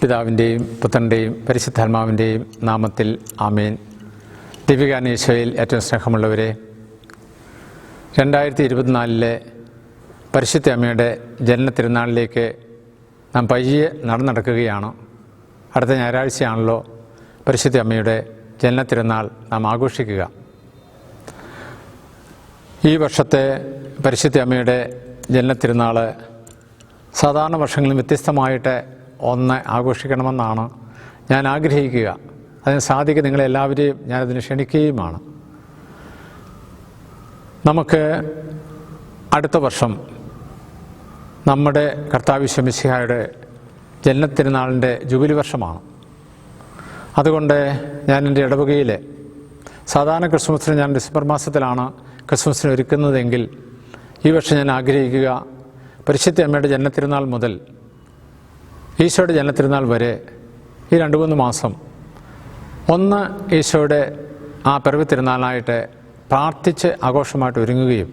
പിതാവിന്റെയും പുത്രന്റെയും പരിശുദ്ധാത്മാവിന്റെയും നാമത്തിൽ ആമേൻ. ദിവ്യകാനീശോയിൽ ഏറ്റവും സ്നേഹമുള്ളവരെ രണ്ടായിരത്തി ഇരുപത്തിനാലിലെ പരിശുദ്ധ അമ്മയുടെ ജനന തിരുനാളിലേക്ക് നാം പയ്യെ നടന്നടക്കുകയാണ് അടുത്ത ഞായറാഴ്ചയാണല്ലോ പരിശുദ്ധ അമ്മയുടെ ജനന തിരുനാൾ നാം ആഘോഷിക്കുക. ഈ വർഷത്തെ പരിശുദ്ധ അമ്മയുടെ ജനന തിരുനാൾ സാധാരണ വർഷങ്ങളിൽ വ്യത്യസ്തമായിട്ട് ഒന്ന് ആഘോഷിക്കണമെന്നാണ് ഞാൻ ആഗ്രഹിക്കുക. അതിന് സാധിക്കും നിങ്ങളെല്ലാവരെയും ഞാനതിന് ക്ഷണിക്കുകയുമാണ്. നമുക്ക് അടുത്ത വർഷം നമ്മുടെ കർത്താവ് ശമിശിഹായുടെ ജനനത്തിരുന്നാളിന്റെ ജൂബിലി വർഷമാണ്. അതുകൊണ്ട് ഞാൻ എന്റെ ഇടവകയിൽ സാധാരണ ക്രിസ്മസിന് ഞാൻ ഡിസംബർ മാസത്തിലാണ് ക്രിസ്മസിന് ഒരുക്കുന്നതെങ്കിൽ ഈ വർഷം ഞാൻ ആഗ്രഹിക്കുക. പരിശുദ്ധ അമ്മയുടെ ജനനത്തിരുന്നാൾ മുതൽ ഈശോയുടെ ജനനത്തിരുന്നാൾ വരെ ഈ രണ്ട് മൂന്ന് മാസം ഒന്ന് ഈശോയുടെ ആ പിറവി തിരുനാളായിട്ട് പ്രാർത്ഥിച്ച് ആഘോഷമായിട്ട് ഒരുങ്ങുകയും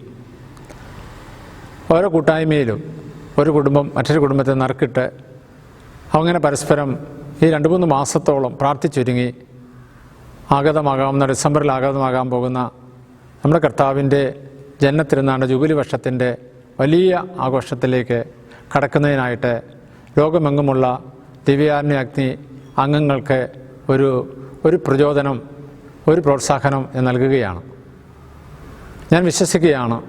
ഓരോ കൂട്ടായ്മയിലും ഒരു കുടുംബം മറ്റൊരു കുടുംബത്തെ നറുക്കിട്ട് അങ്ങനെ പരസ്പരം ഈ രണ്ട് മൂന്ന് മാസത്തോളം പ്രാർത്ഥിച്ചൊരുങ്ങി ആഗതമാകാവുന്ന ഡിസംബറിൽ ആഗതമാകാൻ പോകുന്ന നമ്മുടെ കർത്താവിന്റെ ജനനത്തിരുന്നാണ്ട് ജൂബിലി വർഷത്തിന്റെ വലിയ ആഘോഷത്തിലേക്ക് കടക്കുന്നതിനായിട്ട് ലോകമെങ്ങുമുള്ള ദിവ്യാരണ്യ അഗ്നി അംഗങ്ങൾക്ക് ഒരു ഒരു പ്രചോദനം ഒരു പ്രോത്സാഹനം നൽകുകയാണ്. ഞാൻ വിശ്വസിക്കുകയാണ്.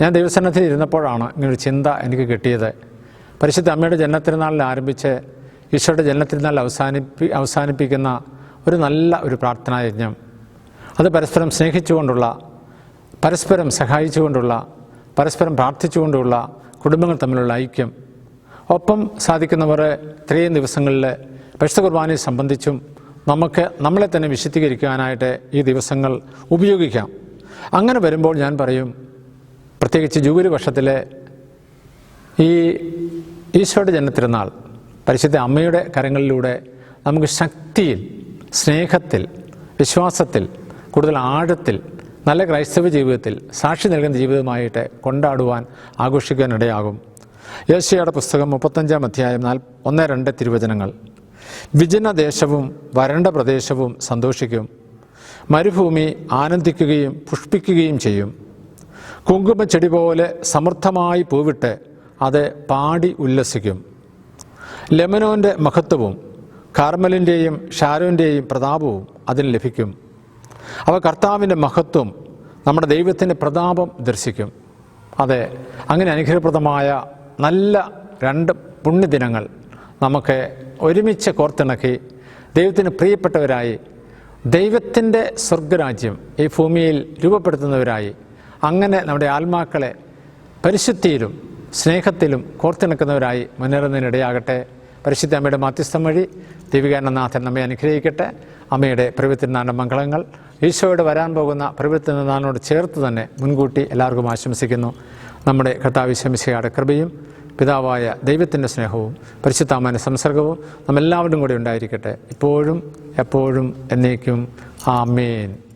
ഞാൻ ദൈവസന്നദ്ധി ഇരുന്നപ്പോഴാണ് ഇങ്ങനൊരു ചിന്ത എനിക്ക് കിട്ടിയത്. പരിശുദ്ധ അമ്മയുടെ ജനനത്തിരുന്നാളിൽ ആരംഭിച്ച് ഈശോയുടെ ജനനത്തിരുന്നാളിൽ അവസാനിപ്പി അവസാനിപ്പിക്കുന്ന ഒരു നല്ല ഒരു പ്രാർത്ഥനായജ്ഞം അത് പരസ്പരം സ്നേഹിച്ചുകൊണ്ടുള്ള പരസ്പരം സഹായിച്ചുകൊണ്ടുള്ള പരസ്പരം പ്രാർത്ഥിച്ചുകൊണ്ടുള്ള കുടുംബങ്ങൾ തമ്മിലുള്ള ഐക്യം. ഒപ്പം സാധിക്കുന്നവർ ഇത്രയും ദിവസങ്ങളിൽ പരിശുദ്ധ കുർബാനയെ സംബന്ധിച്ചും നമുക്ക് നമ്മളെ തന്നെ വിശുദ്ധീകരിക്കാനായിട്ട് ഈ ദിവസങ്ങൾ ഉപയോഗിക്കാം. അങ്ങനെ വരുമ്പോൾ ഞാൻ പറയും പ്രത്യേകിച്ച് ജൂബിലി വർഷത്തിലെ ഈ ഈശോയുടെ ജനത്തിരുന്നാൾ പരിശുദ്ധ അമ്മയുടെ കരങ്ങളിലൂടെ നമുക്ക് ശക്തിയിൽ സ്നേഹത്തിൽ വിശ്വാസത്തിൽ കൂടുതൽ ആഴത്തിൽ നല്ല ക്രൈസ്തവ ജീവിതത്തിൽ സാക്ഷി നൽകുന്ന ജീവിതമായിട്ട് കൊണ്ടാടുവാൻ ആഘോഷിക്കാനിടയാകും യേശയുടെ പുസ്തകം മുപ്പത്തഞ്ചാം അധ്യായം നാൽ ഒന്ന് രണ്ട് തിരുവചനങ്ങൾ. വിജനദേശവും വരണ്ട പ്രദേശവും സന്തോഷിക്കും. മരുഭൂമി ആനന്ദിക്കുകയും പുഷ്പിക്കുകയും ചെയ്യും. കുങ്കുമച്ചെടി പോലെ സമൃദ്ധമായി പൂവിട്ട് അത് പാടി ഉല്ലസിക്കും. ലെമനോന്റെ മഹത്വവും കാർമലിന്റെയും ഷാരോന്റെയും പ്രതാപവും അതിന് ലഭിക്കും. അവ കർത്താവിന്റെ മഹത്വം നമ്മുടെ ദൈവത്തിന്റെ പ്രതാപം ദർശിക്കും. അതെ അങ്ങനെ അനുഗ്രഹപ്രദമായ നല്ല രണ്ട് പുണ്യദിനങ്ങൾ നമുക്ക് ഒരുമിച്ച് കോർത്തിണക്കി ദൈവത്തിന് പ്രിയപ്പെട്ടവരായി ദൈവത്തിന്റെ സ്വർഗരാജ്യം ഈ ഭൂമിയിൽ രൂപപ്പെടുത്തുന്നവരായി അങ്ങനെ നമ്മുടെ ആത്മാക്കളെ പരിശുദ്ധിയിലും സ്നേഹത്തിലും കോർത്തിണക്കുന്നവരായി മുന്നേറുന്നതിനിടയാകട്ടെ. പരിശുദ്ധ അമ്മയുടെ മാധ്യസ്ഥം വഴി ദിവികാനന്ദനാഥൻ നമ്മെ അനുഗ്രഹിക്കട്ടെ. അമ്മയുടെ പ്രവൃത്തിനാണ്ട മംഗളങ്ങൾ. ഈശോയോട് വരാൻ പോകുന്ന പ്രവൃത്തിനാഥനോട് ചേർത്ത് തന്നെ മുൻകൂട്ടി എല്ലാവർക്കും ആശംസിക്കുന്നു. നമ്മുടെ കർത്താവിശംസയുടെ കൃപയും പിതാവായ ദൈവത്തിന്റെ സ്നേഹവും പരിശുദ്ധാമാന്റെ സംസർഗവും നമ്മെല്ലാവരും കൂടി ഉണ്ടായിരിക്കട്ടെ. ഇപ്പോഴും എപ്പോഴും എന്നേക്കും. ആമേൻ.